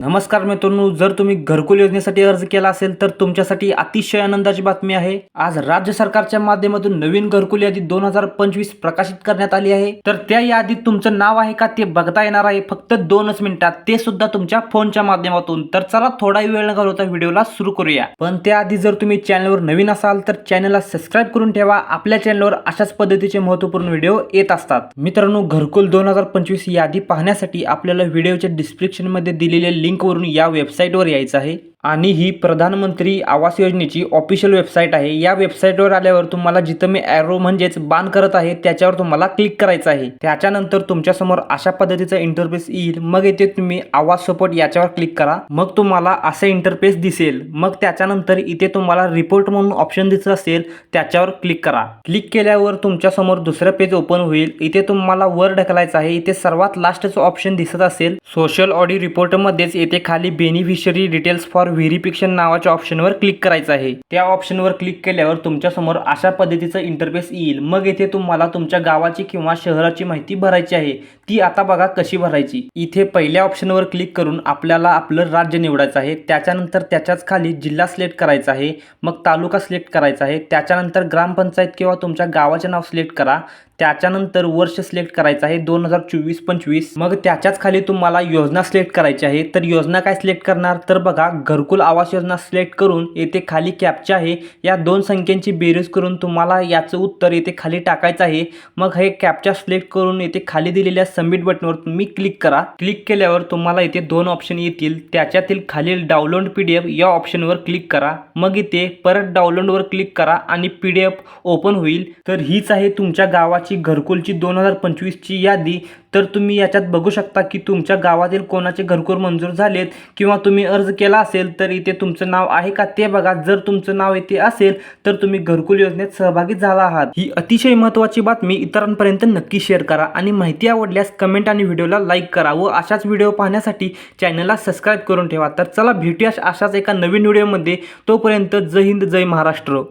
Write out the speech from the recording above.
नमस्कार मित्रांनो जर तुम्ही घरकुल योजनेसाठी अर्ज केला असेल तर तुमच्यासाठी अतिशय आनंदाची बातमी आहे. आज राज्य सरकारच्या माध्यमातून नवीन घरकुल यादी दोन हजार पंचवीस प्रकाशित करण्यात आली आहे. तर त्या यादीत तुमचं नाव आहे का ते बघता येणार आहे. फक्त दोनच मिनिटात ते सुद्धा तुमच्या फोनच्या माध्यमातून. तर चला थोडा वेळ न घालवता व्हिडिओला सुरू करूया. पण त्याआधी जर तुम्ही चॅनलवर नवीन असाल तर चॅनलला सबस्क्राईब करून ठेवा. आपल्या चॅनलवर अशाच पद्धतीचे महत्त्वपूर्ण व्हिडिओ येत असतात. मित्रांनो घरकुल दोन हजार पंचवीस यादी पाहण्यासाठी आपल्याला व्हिडिओच्या डिस्क्रिप्शनमध्ये लिंक लिंकवरून या वेबसाईटवर यायचं आहे. आणि ही प्रधानमंत्री आवास योजनेची ऑफिशियल वेबसाईट आहे. या वेबसाईटवर आल्यावर तुम्हाला जिथं मी ॲरो म्हणजेच बाण करत आहे त्याच्यावर तुम्हाला क्लिक करायचं आहे. त्याच्यानंतर तुमच्यासमोर अशा पद्धतीचा इंटरफेस येईल. मग येथे तुम्ही आवाज सपोर्ट याच्यावर क्लिक करा. मग तुम्हाला असं इंटरफेस दिसेल. मग त्याच्यानंतर इथे तुम्हाला रिपोर्ट म्हणून ऑप्शन दिसत असेल त्याच्यावर क्लिक करा. क्लिक केल्यावर तुमच्यासमोर दुसरं पेज ओपन होईल. इथे तुम्हाला वर ढकलायचं आहे. इथे सर्वात लास्टचं ऑप्शन दिसत असेल सोशल ऑडी रिपोर्टमध्येच येथे खाली बेनिफिशरी डिटेल्स फॉर व्हेरिफिकेशन नावाच्या ऑप्शनवर क्लिक करायचं आहे. त्या ऑप्शनवर क्लिक केल्यावर तुमच्यासमोर अशा पद्धतीचं इंटरफेस येईल. मग येथे तुम्हाला तुमच्या गावाची किंवा शहराची माहिती भरायची आहे. ती आता बघा कशी भरायची. इथे पहिल्या ऑप्शनवर क्लिक करून आपल्याला आपलं राज्य निवडायचं आहे. त्याच्यानंतर त्याच्याच खाली जिल्हा सिलेक्ट करायचा आहे. मग तालुका सिलेक्ट करायचा आहे. त्याच्यानंतर ग्रामपंचायत किंवा तुमच्या गावाचे नाव सिलेक्ट करा. त्याच्यानंतर वर्ष सिलेक्ट करायचं आहे दोन हजार चोवीस पंचवीस. मग त्याच्याच खाली तुम्हाला योजना सिलेक्ट करायची आहे. तर योजना काय सिलेक्ट करणार? तर बघा घरकुल आवास योजना सिलेक्ट करून येथे खाली कॅपच्या आहे. या दोन संख्यांची बेरीज करून तुम्हाला याचं उत्तर येथे खाली टाकायचं आहे. मग हे कॅपच्या सिलेक्ट करून येथे खाली दिलेल्या सबमिट बटनवर तुम्ही क्लिक करा. क्लिक केल्यावर तुम्हाला इथे दोन ऑप्शन येतील. त्याच्यातील खालील डाउनलोड पी डी एफ या ऑप्शनवर क्लिक करा. मग इथे परत डाउनलोडवर क्लिक करा आणि पी डी एफ ओपन होईल. तर हीच आहे तुमच्या गावाची घरकुलची दोन हजार पंचवीसची यादी. तर तुम्ही याच्यात बघू शकता की तुमच्या गावातील कोणाचे घरकुल मंजूर झालेत किंवा तुम्ही अर्ज केला असेल तर इथे तुमचं नाव आहे का ते बघा. जर तुमचं नाव इथे असेल तर तुम्ही घरकुल योजनेत सहभागी झाला आहात. ही अतिशय महत्त्वाची बातमी इतरांपर्यंत नक्की शेअर करा आणि माहिती आवडल्यास कमेंट आणि व्हिडिओला लाईक करा व अशाच व्हिडिओ पाहण्यासाठी चॅनलला सबस्क्राईब करून ठेवा. तर चला भेटूया अशाच एका नवीन व्हिडिओमध्ये. तोपर्यंत जय हिंद जय महाराष्ट्र.